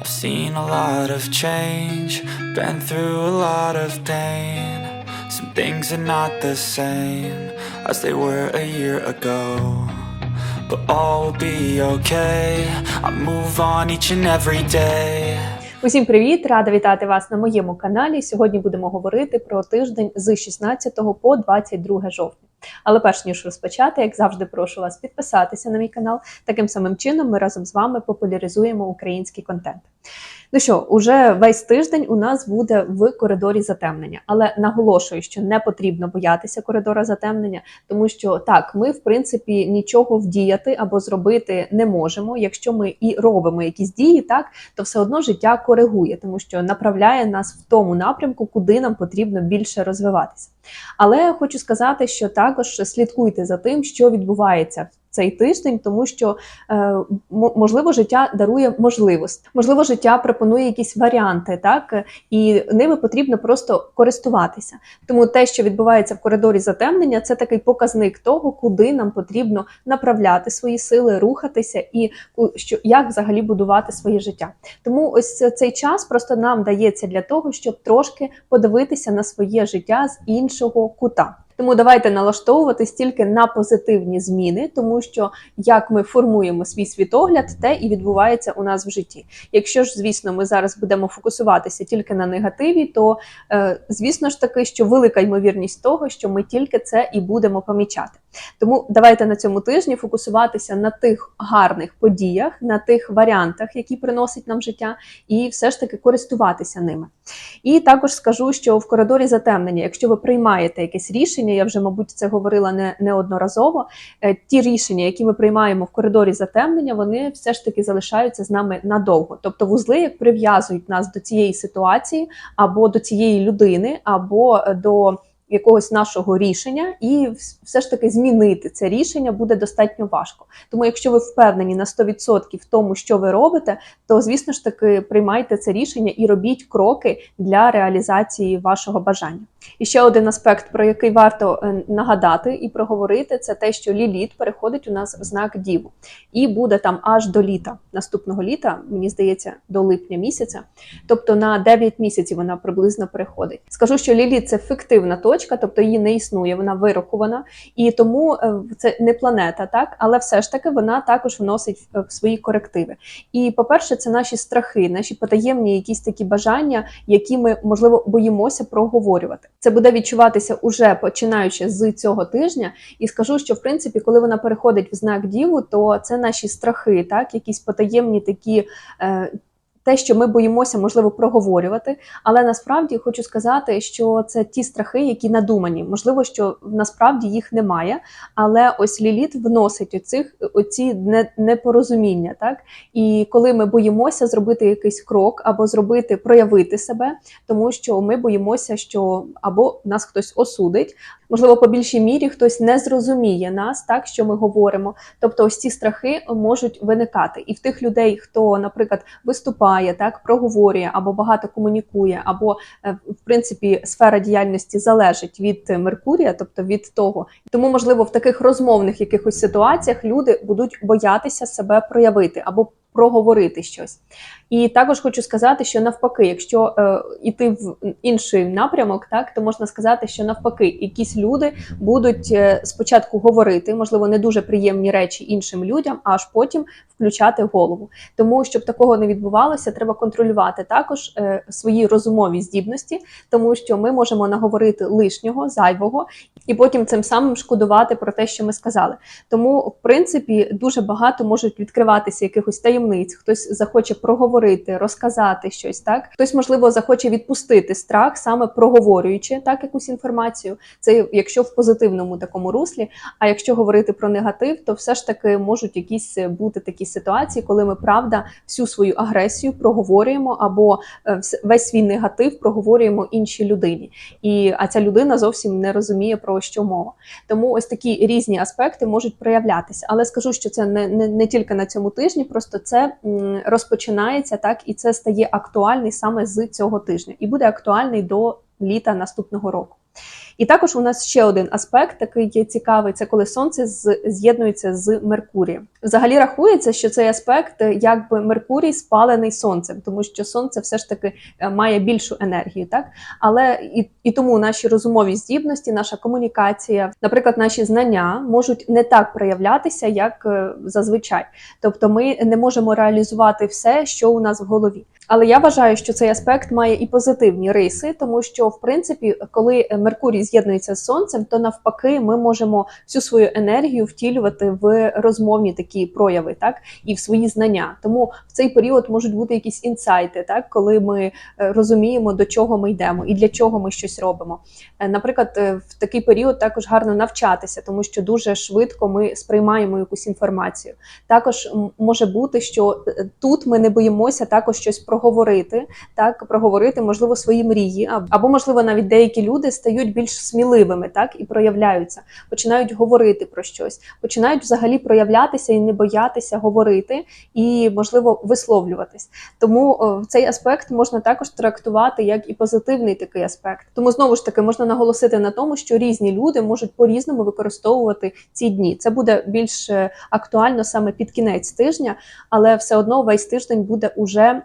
I've seen a lot of change, been through a lot of pain. Some things are not the same as they were a year ago. But all will be okay. I move on each and every day. Усім привіт! Рада вітати вас на моєму каналі. Сьогодні будемо говорити про тиждень з 16 по 22 жовтня. Але перш ніж розпочати, як завжди, прошу вас підписатися на мій канал. Таким самим чином ми разом з вами популяризуємо український контент. Ну що, уже весь тиждень у нас буде в коридорі затемнення, але наголошую, що не потрібно боятися коридора затемнення, тому що так, ми в принципі нічого вдіяти або зробити не можемо. Якщо ми і робимо якісь дії, так то все одно життя коригує, тому що направляє нас в тому напрямку, куди нам потрібно більше розвиватися. Але хочу сказати, що також слідкуйте за тим, що відбувається цей тиждень, тому що е, можливо життя дарує можливості, можливо, життя пропонує якісь варіанти, так і ними потрібно просто користуватися. Тому те, що відбувається в коридорі затемнення, це такий показник того, куди нам потрібно направляти свої сили, рухатися і що як взагалі будувати своє життя. Тому ось цей час просто нам дається для того, щоб трошки подивитися на своє життя з іншого кута. Тому давайте налаштовуватись тільки на позитивні зміни, тому що як ми формуємо свій світогляд, те і відбувається у нас в житті. Якщо ж, звісно, ми зараз будемо фокусуватися тільки на негативі, то е, звісно ж таки, що велика ймовірність того, що ми тільки це і будемо помічати. Тому давайте на цьому тижні фокусуватися на тих гарних подіях, на тих варіантах, які приносить нам життя, і все ж таки користуватися ними. І також скажу, що в коридорі затемнення, якщо ви приймаєте якесь рішення, я вже, мабуть, це говорила не неодноразово. е, Ті рішення, які ми приймаємо в коридорі затемнення, вони все ж таки залишаються з нами надовго. Тобто, вузли як прив'язують нас до цієї ситуації, або до цієї людини, або е, до якогось нашого рішення, і все ж таки змінити це рішення буде достатньо важко. Тому, якщо ви впевнені на 100% в тому, що ви робите, то звісно ж таки приймайте це рішення і робіть кроки для реалізації вашого бажання. І ще один аспект, про який варто е, нагадати і проговорити, це те, що ліліт переходить у нас в знак Діву і буде там аж до літа наступного літа, мені здається, до липня місяця. Тобто на 9 місяців вона приблизно переходить. Скажу, що ліліт це фіктивна точка, тобто її не існує, вона вирахована, і тому е, це не планета, так але все ж таки вона також вносить в- в свої корективи. І по-перше, це наші страхи, наші потаємні якісь такі бажання, які ми можливо боїмося проговорювати. Це буде відчуватися уже починаючи з цього тижня. І скажу, що в принципі, коли вона переходить в знак діву, то це наші страхи, так якісь потаємні такі. Е, те, що ми боїмося, можливо, проговорювати, але насправді хочу сказати, що це ті страхи, які надумані. Можливо, що насправді їх немає, але ось ліліт вносить оцих оці непорозуміння, так і коли ми боїмося зробити якийсь крок або зробити проявити себе, тому що ми боїмося, що або нас хтось осудить, можливо, по більшій мірі хтось не зрозуміє нас, так що ми говоримо. Тобто, ось ці страхи можуть виникати, і в тих людей, хто, наприклад, виступає, так проговорює або багато комунікує, або е, в принципі сфера діяльності залежить від Меркурія, тобто від того. Тому, можливо, в таких розмовних якихось ситуаціях люди будуть боятися себе проявити або проговорити щось. І також хочу сказати, що навпаки, якщо е, іти в інший напрямок, так то можна сказати, що навпаки, якісь люди будуть е, спочатку говорити, можливо, не дуже приємні речі іншим людям, а аж потім включати голову. Тому щоб такого не відбувалося, треба контролювати також е, свої розумові здібності, тому що ми можемо наговорити лишнього, зайвого, і потім цим самим шкодувати про те, що ми сказали. Тому, в принципі, дуже багато можуть відкриватися якихось таємниць. Хтось захоче проговорити, розказати щось, так хтось, можливо, захоче відпустити страх, саме проговорюючи так якусь інформацію. Це якщо в позитивному такому руслі. А якщо говорити про негатив, то все ж таки можуть якісь е, бути такі ситуації, коли ми правда всю свою агресію проговорюємо або е, весь свій негатив проговорюємо іншій людині. І а ця людина зовсім не розуміє про що мова. Тому ось такі різні аспекти можуть проявлятися. Але скажу, що це не, не, не тільки на цьому тижні, просто це розпочинається так, і це стає актуальний саме з цього тижня, і буде актуальний до літа наступного року. І також у нас ще один аспект, такий є цікавий: це коли сонце з'єднується з Меркурієм. Взагалі рахується, що цей аспект е, якби Меркурій спалений сонцем, тому що сонце все ж таки е, має більшу енергію, так але і, і тому наші розумові здібності, наша комунікація, наприклад, наші знання можуть не так проявлятися, як е, зазвичай. Тобто, ми не можемо реалізувати все, що у нас в голові. Але я вважаю, що цей аспект має і позитивні риси, тому що, в принципі, коли Меркурій з'єднується з сонцем, то навпаки, ми можемо всю свою енергію втілювати в розмовні такі прояви, так і в свої знання. Тому в цей період можуть бути якісь інсайти, так коли ми е, розуміємо, до чого ми йдемо і для чого ми щось робимо. Е, Наприклад, е, в такий період також гарно навчатися, тому що дуже швидко ми сприймаємо якусь інформацію. Також може бути, що тут ми не боїмося також щось проговорити, так проговорити, можливо, свої мрії, або можливо навіть деякі люди стають більш сміливими, так і проявляються, починають говорити про щось, починають взагалі проявлятися і не боятися говорити, і можливо висловлюватись. Тому цей аспект можна також трактувати як і позитивний такий аспект. Тому знову ж таки можна наголосити на тому, що різні люди можуть по-різному використовувати ці дні. Це буде більш е, актуально саме під кінець тижня, але все одно весь тиждень буде уже,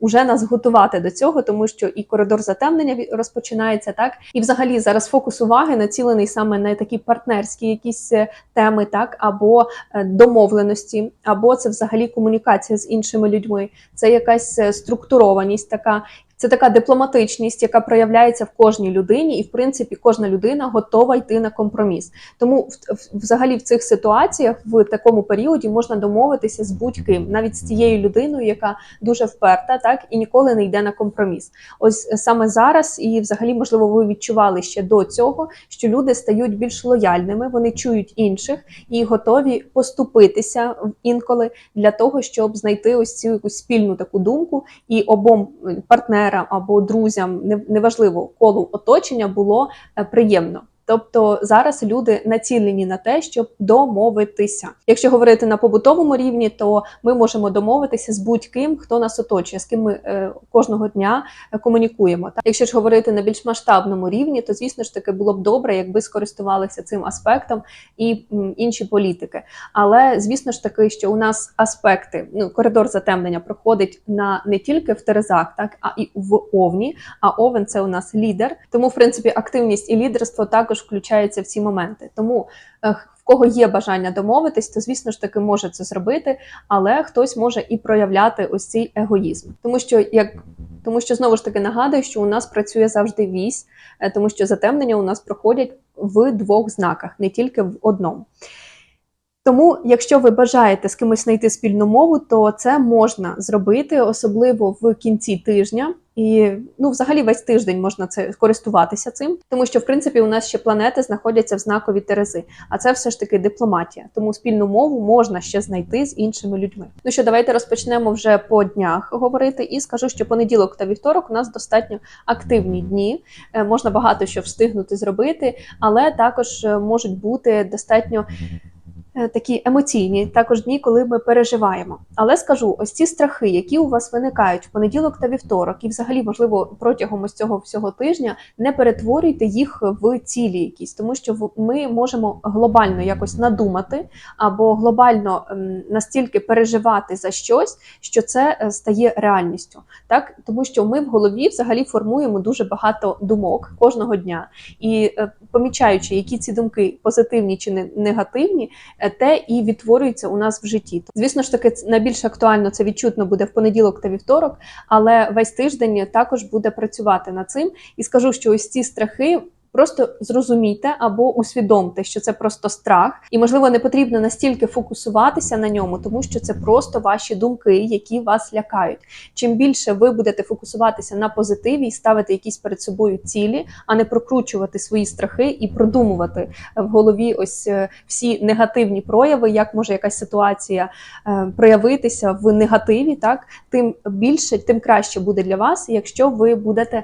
уже нас готувати до цього, тому що і коридор затемнення розпочинається, так і взагалі зараз фокус уваги націлений саме на такі партнерські якісь е, теми, так або е, домовленості, або це взагалі комунікація з іншими людьми. Це якась е, структурованість така. Це така дипломатичність, яка проявляється в кожній людині, і в принципі кожна людина готова йти на компроміс. Тому взагалі в цих ситуаціях в такому періоді можна домовитися з будь-ким, навіть з тією людиною, яка дуже вперта, так і ніколи не йде на компроміс. Ось е, саме зараз, і взагалі, можливо, ви відчували ще до цього, що люди стають більш лояльними, вони чують інших і готові поступитися інколи для того, щоб знайти ось цю якусь спільну таку думку, і обом е, партнерам або друзям, неважливо колу оточення було е, приємно. Тобто зараз люди націлені на те, щоб домовитися. Якщо говорити на побутовому рівні, то ми можемо домовитися з будь-ким, хто нас оточує, з ким ми е, кожного дня е, комунікуємо. Так, якщо ж говорити на більш масштабному рівні, то звісно ж таки було б добре, якби скористувалися цим аспектом і м, інші політики. Але звісно ж таки, що у нас аспекти, ну коридор затемнення проходить на не тільки в Терезах, так а і в Овні. А Овен це у нас лідер. Тому, в принципі, активність і лідерство також включаються в ці моменти. Тому е, в кого є бажання домовитись, то звісно ж таки може це зробити, але хтось може і проявляти ось цей егоїзм, тому що як. Тому що знову ж таки нагадую, що у нас працює завжди вісь, е, тому що затемнення у нас проходять в двох знаках, не тільки в одному. Тому, якщо ви бажаєте з кимось знайти спільну мову, то це можна зробити, особливо в кінці тижня. І ну, взагалі весь тиждень можна це користуватися цим, тому що в принципі у нас ще планети знаходяться в знакові Терези, а це все ж таки дипломатія. Тому спільну мову можна ще знайти з іншими людьми. Ну що, давайте розпочнемо вже по днях говорити. І скажу, що понеділок та вівторок у нас достатньо активні дні. Е, Можна багато що встигнути зробити, але також е, можуть бути достатньо такі емоційні також дні, коли ми переживаємо. Але скажу, ось ці страхи, які у вас виникають в понеділок та вівторок, і взагалі, можливо, протягом ось цього всього тижня, не перетворюйте їх в цілі якісь, тому що ми можемо глобально якось надумати або глобально ем, настільки переживати за щось, що це е, стає реальністю. Так, тому що ми в голові взагалі формуємо дуже багато думок кожного дня, і е, помічаючи, які ці думки позитивні чи не- негативні, е, те і відтворюється у нас в житті. Звісно ж таки, найбільш актуально це відчутно буде в понеділок та вівторок, але весь тиждень також буде працювати над цим. І скажу, що ось ці страхи. Просто зрозумійте або усвідомте, що це просто страх, і можливо не потрібно настільки фокусуватися на ньому, тому що це просто ваші думки, які вас лякають. Чим більше ви будете фокусуватися на позитиві і ставити якісь перед собою цілі, а не прокручувати свої страхи і продумувати в голові ось е, всі негативні прояви, як може якась ситуація е, проявитися в негативі, так тим більше, тим краще буде для вас, якщо ви будете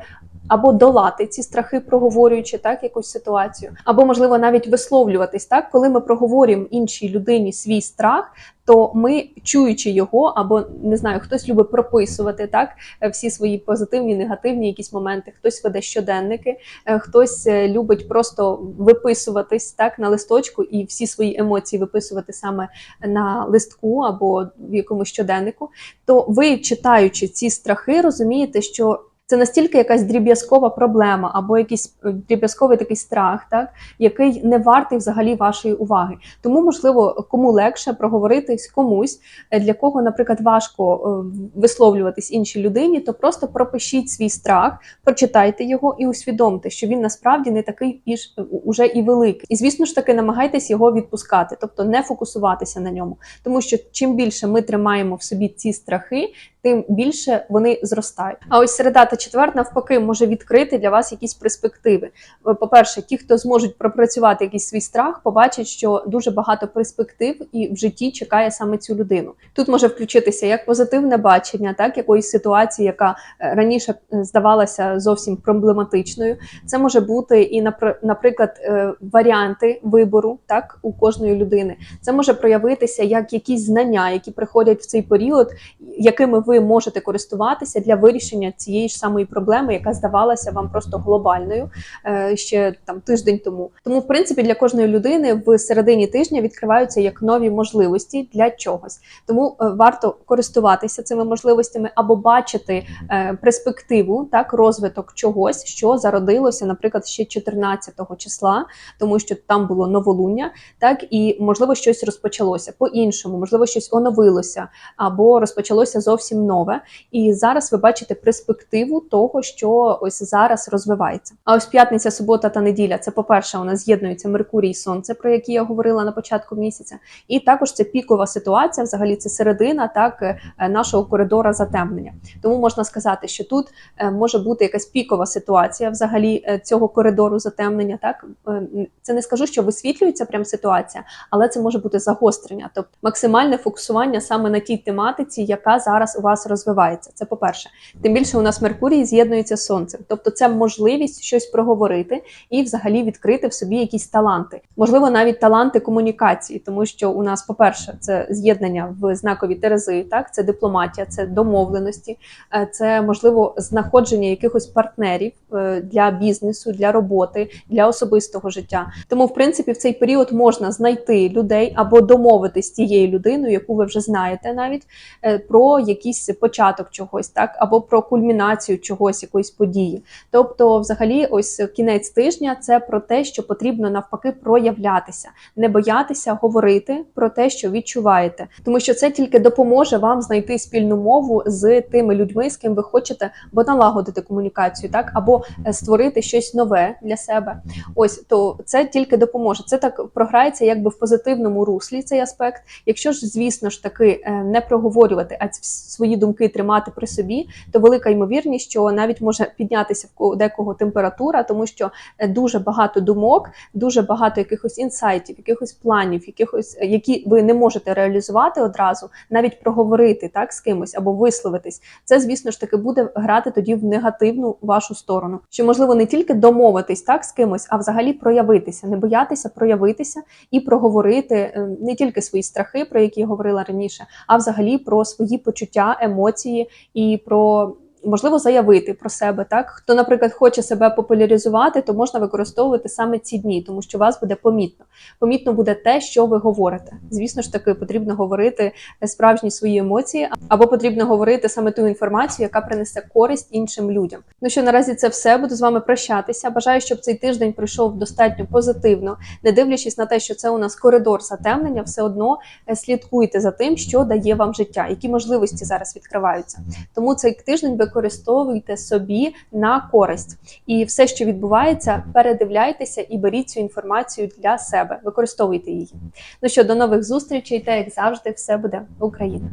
або долати ці страхи, проговорюючи так якусь ситуацію, або можливо навіть висловлюватись так, коли ми проговорюємо іншій людині свій страх. То ми, чуючи його, або не знаю, хтось любить прописувати так е, всі свої позитивні, негативні якісь моменти, хтось веде щоденники, е, хтось е, любить просто виписуватись так на листочку і всі свої емоції виписувати саме на листку або в якомусь щоденнику. То ви, читаючи ці страхи, розумієте, що це настільки якась дріб'язкова проблема, або якийсь е, дріб'язковий такий страх, так який не вартий взагалі вашої уваги. Тому, можливо, кому легше проговоритись комусь, е, для кого, наприклад, важко е, висловлюватись іншій людині, то просто пропишіть свій страх, прочитайте його і усвідомте, що він насправді не такий і ж уже і великий. І звісно ж таки, намагайтесь його відпускати, тобто не фокусуватися на ньому, тому що чим більше ми тримаємо в собі ці страхи, тим більше вони зростають. А ось середа та четвер навпаки може відкрити для вас якісь перспективи. Е, По-перше, ті, хто зможуть пропрацювати якийсь свій страх, побачать, що дуже багато перспектив і в житті чекає саме цю людину. Тут може включитися як позитивне бачення, так якоїсь ситуації, яка е, раніше е, здавалася зовсім проблематичною. Це може бути і напр- наприклад, варіанти вибору так у кожної людини. Це може проявитися як якісь знання, які приходять в цей період, якими ви можете користуватися для вирішення цієї ж самої проблеми, яка здавалася вам просто глобальною е, ще там тиждень тому. Тому, в принципі, для кожної людини в середині тижня відкриваються як нові можливості для чогось. Тому е, варто користуватися цими можливостями або бачити е, перспективу, так розвиток чогось, що зародилося, наприклад, ще 14-го числа, тому що там було новолуння, так і можливо щось розпочалося по-іншому, можливо, щось оновилося або розпочалося зовсім нове. І зараз ви бачите перспективу того, що ось зараз розвивається. А ось п'ятниця, субота та неділя це, по-перше, у нас з'єднується Меркурій і Сонце, про які я говорила на початку місяця. І також це пікова ситуація, взагалі це середина так е, нашого коридора затемнення. Тому можна сказати, що тут е, може бути якась пікова ситуація взагалі е, цього коридору затемнення. Так це не скажу, що висвітлюється прям ситуація, але це може бути загострення, тобто максимальне фокусування саме на тій тематиці, яка зараз у вас розвивається. Це по-перше, тим більше у нас Меркурій з'єднується з сонцем, тобто це можливість щось проговорити і взагалі відкрити в собі якісь таланти, можливо, навіть таланти комунікації, тому що у нас, по-перше, це з'єднання в знакові терези, так це дипломатія, це домовленості, е, це можливо знаходження якихось партнерів е, для бізнесу, для роботи, для особистого життя. Тому, в принципі, в цей період можна знайти людей або домовитись з тією людиною, яку ви вже знаєте, навіть е, про якийсь початок чогось, так або про кульмінацію чогось, якоїсь події. Тобто, взагалі, ось кінець тижня це про те, що потрібно навпаки проявлятися, не боятися говорити про те, що відчуваєте, тому що це тільки допоможе вам знайти спільну мову з тими людьми, з ким ви хочете, або налагодити комунікацію, так або е, створити щось нове для себе. Ось то це тільки допоможе. Це так програється, якби в позитивному руслі цей аспект. Якщо ж, звісно ж таки, е, не проговорювати, а ц- свої думки тримати при собі, то велика ймовірність, що навіть може піднятися в ко- декого температура, тому що е, дуже багато думок, дуже багато якихось інсайтів, якихось планів, якихось е, які ви не можете реалізувати одразу, навіть проговорити так з кимось або висловитись. Це, звісно ж таки, буде грати тоді в негативну вашу сторону. Що можливо не тільки домовитись так з кимось, а взагалі проявитися, не боятися проявитися і проговорити е, не тільки свої страхи, про які я говорила раніше, а взагалі про свої почуття, емоції і про. Можливо, заявити про себе, так хто, наприклад, хоче себе популяризувати, то можна використовувати саме ці дні, тому що вас буде помітно. Помітно буде те, що ви говорите. Звісно ж таки, потрібно говорити справжні свої емоції, або потрібно говорити саме ту інформацію, яка принесе користь іншим людям. Ну що наразі це все. Буду з вами прощатися. Бажаю, щоб цей тиждень пройшов достатньо позитивно, не дивлячись на те, що це у нас коридор затемнення, все одно е, слідкуйте за тим, що дає вам життя, які можливості зараз відкриваються. Тому цей тиждень використовуйте собі на користь, і все, що відбувається, передивляйтеся і беріть цю інформацію для себе. Використовуйте її. Ну що, до нових зустрічей, та як завжди, все буде Україна.